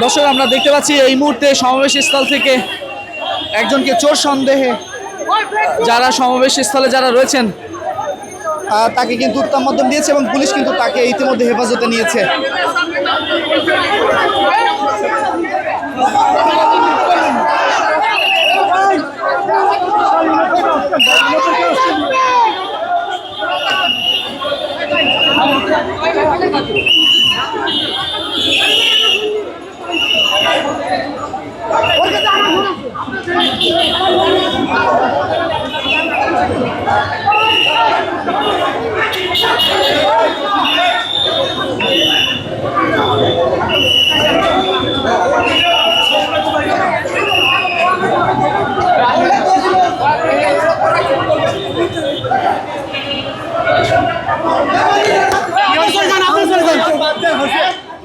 দর্শক, আমরা দেখতে পাচ্ছি এই মুহূর্তে সমাবেশ স্থল থেকে একজনকে চোর সন্দেহে যারা সমাবেশ স্থলে যারা রয়েছেন তাকে কিন্তু উত্তম মধ্যম দিয়েছে এবং পুলিশ কিন্তু তাকে ইতিমধ্যে হেফাজতে নিয়েছে।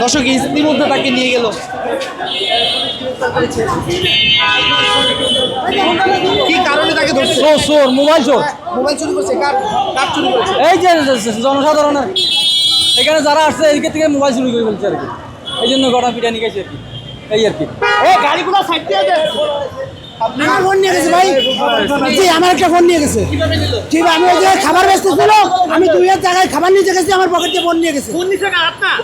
দর্শক ইতিমধ্যে তাকে নিয়ে গেল। কি কারণে তাকে ধরছে? চোর চোর মোবাইল চোর। মোবাইল চুরি করছে কার কার চুরি করেছে? এই যে জনসাধারণের। এখানে যারা আসছে এদিকে থেকে মোবাইল চুরি করে ফেলছে আর কি। এই জন্য গড়া পিটা নিয়ে গেছে আর কি। এই আর কি। গাড়িগুলো সাইড দিয়ে দে। আমার ফোন নিয়ে গেছে ভাই। জি আমার একটা ফোন নিয়ে গেছে। ঠিক আমি ওই জায়গায় খাবার ব্যস্ত ছিল আমি দুই হাজার জায়গায় খাবার নিয়ে গেছি আমার পকেটে ফোন নিয়ে গেছে। দিকে আপনার?